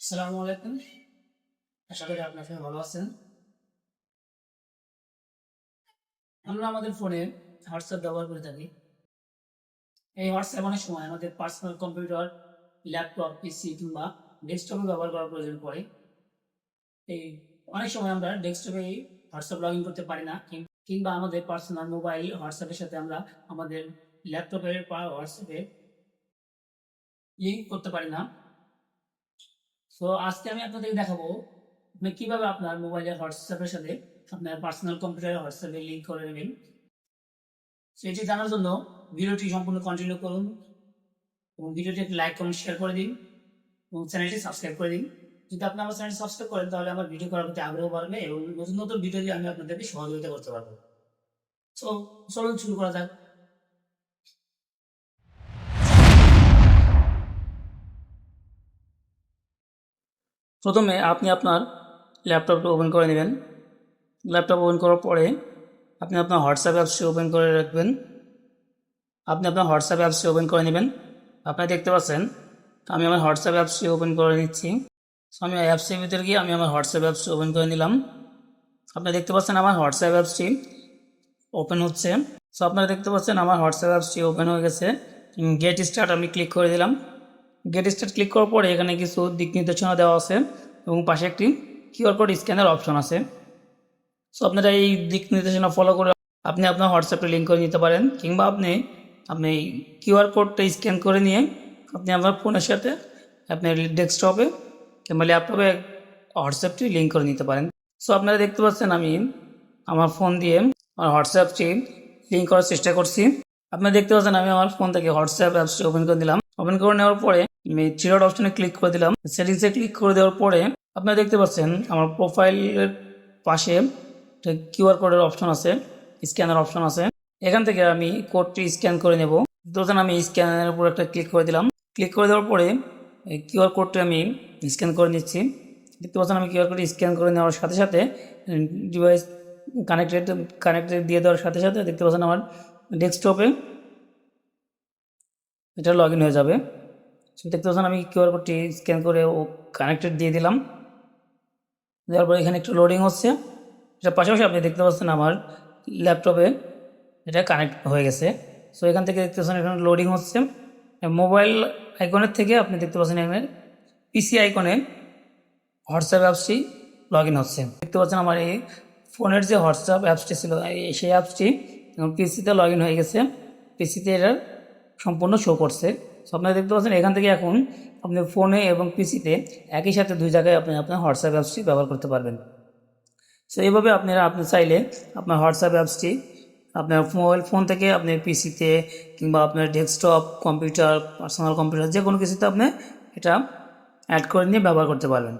আসসালামু আলাইকুম। আশা করি আপনার সবাই ভালো আছেন। আমরা আমাদের ফোনে হোয়াটসঅ্যাপ ব্যবহার করে থাকি। এই হোয়াটসঅ্যাপ অনেক সময় আমাদের পার্সোনাল কম্পিউটার, ল্যাপটপ, পিসি কিংবা ডেস্কটপে ব্যবহার করার প্রয়োজন পড়ে। এই অনেক সময় আমরা ডেস্কটপে হোয়াটসঅ্যাপ লগ ইন করতে পারি না কিংবা আমাদের পার্সোনাল মোবাইল হোয়াটসঅ্যাপের সাথে আমরা আমাদের ল্যাপটপের বা হোয়াটসঅ্যাপে লিঙ্ক করতে পারি না। সো আজকে আমি আপনাদের দেখাবো আপনি কীভাবে আপনার মোবাইলের হোয়াটসঅ্যাপের সাথে আপনার পার্সোনাল কম্পিউটারের হোয়াটসঅ্যাপে লিঙ্ক করে নেবেন। সেটি জানার জন্য ভিডিওটি সম্পূর্ণ কন্টিনিউ করুন এবং ভিডিওটি একটি লাইক করুন শেয়ার করে দিন এবং চ্যানেলটি সাবস্ক্রাইব করে দিন। যদি আপনি আমার চ্যানেল সাবস্ক্রাইব করেন তাহলে আমার ভিডিও করার প্রতি আগ্রহ বাড়বে এবং নতুন নতুন ভিডিও দিয়ে আমি আপনাদেরকে সহযোগিতা করতে পারব। সো চলুন শুরু করা যাক। প্রথমে আপনি আপনার ল্যাপটপটা ওপেন করে নেবেন। ল্যাপটপ ওপেন করার পরে আপনি আপনার হোয়াটসঅ্যাপ অ্যাপসটি ওপেন করে রাখবেন। আপনি আপনার হোয়াটসঅ্যাপ অ্যাপসটি ওপেন করে নেবেন। আপনারা দেখতে পাচ্ছেন, আমি আমার হোয়াটসঅ্যাপ অ্যাপসটি ওপেন করে নিচ্ছি। সো আমি অ্যাপসের ভিতরে গিয়ে আমি আমার হোয়াটসঅ্যাপ অ্যাপসটি ওপেন করে নিলাম। আপনারা দেখতে পাচ্ছেন আমার হোয়াটসঅ্যাপ অ্যাপসটি ওপেন হচ্ছে। সো আপনারা দেখতে পাচ্ছেন আমার হোয়াটসঅ্যাপ অ্যাপসটি ওপেন হয়ে গেছে। গেট স্টার্ট আমি ক্লিক করে দিলাম। গেট স্টার্ট ক্লিক করার পরে এখানে কিছু দিক নির্দেশনা দেওয়া আছে এবং পাশে একটি কিউআর কোড স্ক্যানের অপশন আছে। সো আপনারা এই দিক নির্দেশনা ফলো করে আপনি আপনার হোয়াটসঅ্যাপে লিঙ্ক করে নিতে পারেন কিংবা আপনি আপনি কিউআর কোডটা স্ক্যান করে নিয়ে আপনি আপনার ফোনের সাথে আপনার ডেস্কটপে কিংবা ল্যাপটপে হোয়াটসঅ্যাপটি লিঙ্ক করে নিতে পারেন। সো আপনারা দেখতে পাচ্ছেন আমি আমার ফোন দিয়ে আমার হোয়াটসঅ্যাপটি লিঙ্ক করার চেষ্টা করছি। আপনারা দেখতে পাচ্ছেন আমি আমার ফোন থেকে হোয়াটসঅ্যাপ অ্যাপসটি ওপেন করে দিলাম। ওপেন করে নেওয়ার পরে আমি থ্রি অপশনে ক্লিক করে দিলাম। সেটিংসে ক্লিক করে দেওয়ার পরে আপনারা দেখতে পাচ্ছেন আমার প্রোফাইলের পাশে কিউআর কোডের অপশন আছে স্ক্যানার অপশন আছে। এখান থেকে আমি কোডটি স্ক্যান করে নেব। তখন আমি স্ক্যানারের উপর একটা ক্লিক করে দিলাম। ক্লিক করে দেওয়ার পরে কিউআর কোডটি আমি স্ক্যান করে নিচ্ছি। দেখতে পাচ্ছেন আমি কিউআর কোড স্ক্যান করে নেওয়ার সাথে সাথে ডিভাইস কানেক্টেড কানেক্টেড দিয়ে দেওয়ার সাথে সাথে দেখতে পাচ্ছেন আমার ডেস্কটপে এটা লগ হয়ে যাবে। দেখতে পাচ্ছেন আমি কিউআর কোডটি স্ক্যান করে ও কানেক্টেড দিয়ে দিলাম। দেওয়ার পরে এখানে একটু লোডিং হচ্ছে। এটার পাশাপাশি আপনি দেখতে পাচ্ছেন আমার ল্যাপটপে এটা কানেক্ট হয়ে গেছে। সো এখান থেকে দেখতে পাচ্ছেন এখানে লোডিং হচ্ছে। মোবাইল আইকনের থেকে আপনি দেখতে পাচ্ছেন এখানে পিসি আইকনে হোয়াটসঅ্যাপ অ্যাপসটি লগ ইন হচ্ছে। দেখতে পাচ্ছেন আমার এই ফোনের যে হোয়াটসঅ্যাপ অ্যাপসটি ছিল সেই অ্যাপসটি পিসিতে লগ ইন হয়ে গেছে। পিসিতে এটার সম্পূর্ণ শো করছে। সো আপনারা দেখতে পাচ্ছেন, এখান থেকে এখন আপনি ফোনে এবং পিসিতে একই সাথে দুই জায়গায় আপনি আপনার হোয়াটসঅ্যাপ অ্যাপসটি ব্যবহার করতে পারবেন। সো এইভাবে আপনারা, আপনি চাইলে আপনার হোয়াটসঅ্যাপ অ্যাপসটি আপনার মোবাইল ফোন থেকে আপনি পিসিতে কিংবা আপনার ডেস্কটপ কম্পিউটার পার্সোনাল কম্পিউটার যে কোনো কিছুতে আপনি এটা অ্যাড করে নিয়ে ব্যবহার করতে পারবেন।